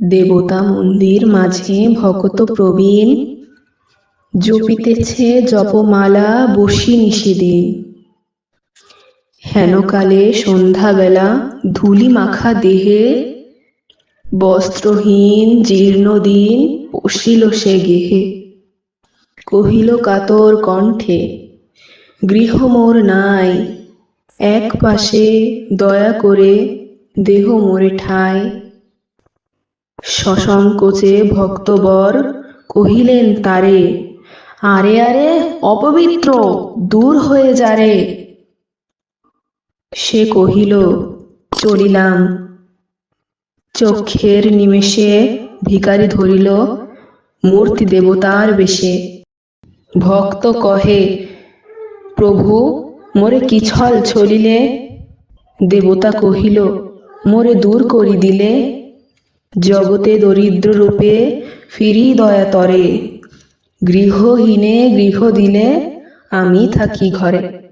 দেবতা মন্দির মাঝে ভকত প্রবীণ জপিতেছে জপমালা বসি নিষেদিন হেনকালে সন্ধ্যাবেলা ধুলি মাখা দেহে বস্ত্রহীন জীর্ণ দিন পশিল সে গেহে। কহিল কাতর কণ্ঠে, গৃহ মোর নাই, এক পাশে দয়া করে দেহ মোরে ঠাই। সসংকোচে ভক্তবর কহিলেন, তারে, আরে আরে, অপবিত্র, দূর হয়ে যারে সে কহিল, চলিলাম। চক্ষের নিমেষে ভিকারি ধরিল মূর্তি দেবতার বেশে। ভক্ত কহে, প্রভু, মোরে কি ছল ছলিলে দেবতা কহিল, মোরে দূর করি দিলে জগতে দরিদ্র রূপে ফিরি দয়াতরে গৃহহীনে গৃহ দিলে আমি থাকি ঘরে।